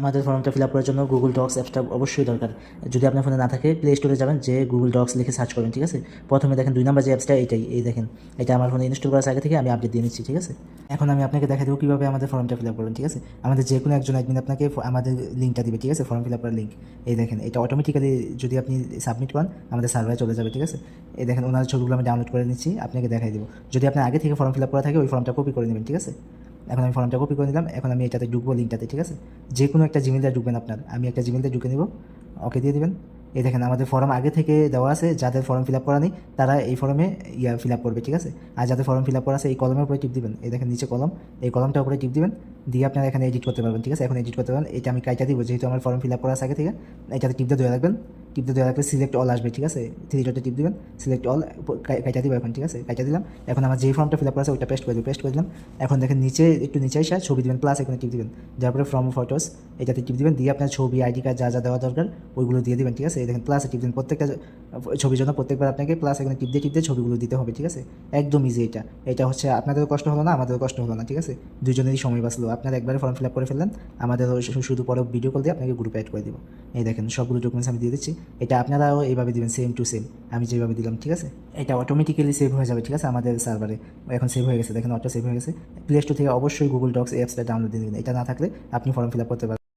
আমাদের ফর্মটা feel up করার জন্য গুগল ডক্স অ্যাপসটা অবশ্যই দরকার। যদি আপনার ফোনে না থাকে প্লে স্টোরে যাবেন, যে গুগল ডক্স লিখে সার্চ করবেন, ঠিক আছে? প্রথমে দেখেন দুই নাম্বার যে অ্যাপসটা এইটাই, এই দেখেন। এটা আমার ফোনে ইনস্টল করার আগে থেকে আমি আপডেট দিয়ে নিচ্ছি, ঠিক আছে? এখন আমি আপনাকে দেখা দেবো কীভাবে আমাদের ফর্মটা ফিল আপ করবেন, ঠিক আছে? আমাদের যে কোনো একজন অ্যাডমিন আপনাকে আমাদের লিঙ্কটা দিবে, ঠিক আছে? ফর্ম ফিল আপ করার লিঙ্ক এই দেখেন, এটা অটোমেটিক্যালি যদি আপনি সাবমিট করেন, আমাদের সার্ভারে চলে যাবে, ঠিক আছে? এই দেখেন, ওনার ছবিগুলো আমি ডাউনলোড করে নিচ্ছি, আপনাকে দেখাই দেবো। যদি আপনার আগে থেকে ফর্ম ফিল আপ করা থাকে, ওই ফর্মটা কপি করে নেবেন, ঠিক আছে? এখন আমি ফর্মটা কপি করে নিলাম, এখন আমি এটাতে ঢুকবো লিঙ্কটাতে ঠিক আছে? যে কোনো একটা জিমেলটা ঢুকবেন আপনার, আমি একটা জিমেলটা ঢুকে নেব ওকে দিয়ে দেবেন। এই দেখেন, আমাদের ফর্ম আগে থেকে দেওয়া আছে, যাদের ফর্ম ফিল আপ করা নেই, তারা এই ফর্মে ইয়া ফিল আপ করবে, ঠিক আছে? আর যাদের ফর্ম ফিল আপ করা আছে, এই কলমের উপরে টিপ দিবেন। এই দেখেন, নিচে কলম এই কলমটার উপরে টিপ দিবেন, দিয়ে আপনারা এখানে এডিট করতে পারবেন, ঠিক আছে? এখন এডিট করতে পারবেন। এটা আমি কাইটা দিব, যেহেতু আমার ফর্ম ফিল আপ করা আছে আগে থেকে, এটাতে টিপতে ধরে রাখবেন। টিপতে ধরে রাখলে সিলেক্ট অল আসবে, ঠিক আছে? থ্রি ডটে টিপ দিবেন সিলেক্ট অল কাইটা দিব এখন, ঠিক আছে? কাইটা দিলাম, এখন আমার যে ফর্মটা ফিল আপ করা আছে, ওইটা পেস্ট করে দিব পেস্ট করে দিলাম। এখন দেখেন নিচে, একটু নিচে এসে ছবি দিবেন প্লাস এখানে টিপ দিবেন। যার পরে ফর্ম ফটোস এটাতে টিপ দিবেন, দিয়ে আপনার ছবি, আইডি কার্ড যা যা দেওয়া দরকার, ওইগুলো দিয়ে দিবেন, ঠিক আছে? এই দেখেন প্লাসে টিপ দিন প্রত্যেকটা ছবির জন্য প্রত্যেকবার আপনাকে প্লাস এখানে টিপ দিয়ে টিপ দিয়ে ছবিগুলো দিতে হবে, ঠিক আছে? একদম ইজি এটা। এটা হচ্ছে, আপনাদেরও কষ্ট হলো না? আমাদেরও কষ্ট হলো না, ঠিক আছে? দুজনেরই সময় বাঁচলো। আপনারা একবারে ফর্ম ফিল আপ করে ফেললেন, আমাদের শুধু পরে ভিডিও কল দিয়ে আপনাকে গ্রুপে অ্যাড করে দিব। এই দেখেন, সবগুলো ডকুমেন্টস আমি দিয়ে দিচ্ছি। এটা আপনারাও এইভাবে দিবেন সেম টু সেম আমি যেভাবে দিলাম, ঠিক আছে? এটা অটোমেটিক্যালি সেভ হয়ে যাবে, ঠিক আছে? আমাদের সার্ভারে এখন সেভ হয়ে গেছে, দেখেন অটো সেভ হয়ে গেছে। প্লে স্টোর থেকে অবশ্যই গুগল ডক্স অ্যাপসটা ডাউনলোড দিয়ে দিবেন। এটা না থাকলে আপনি ফর্ম ফিল আপ করতে পারবেন।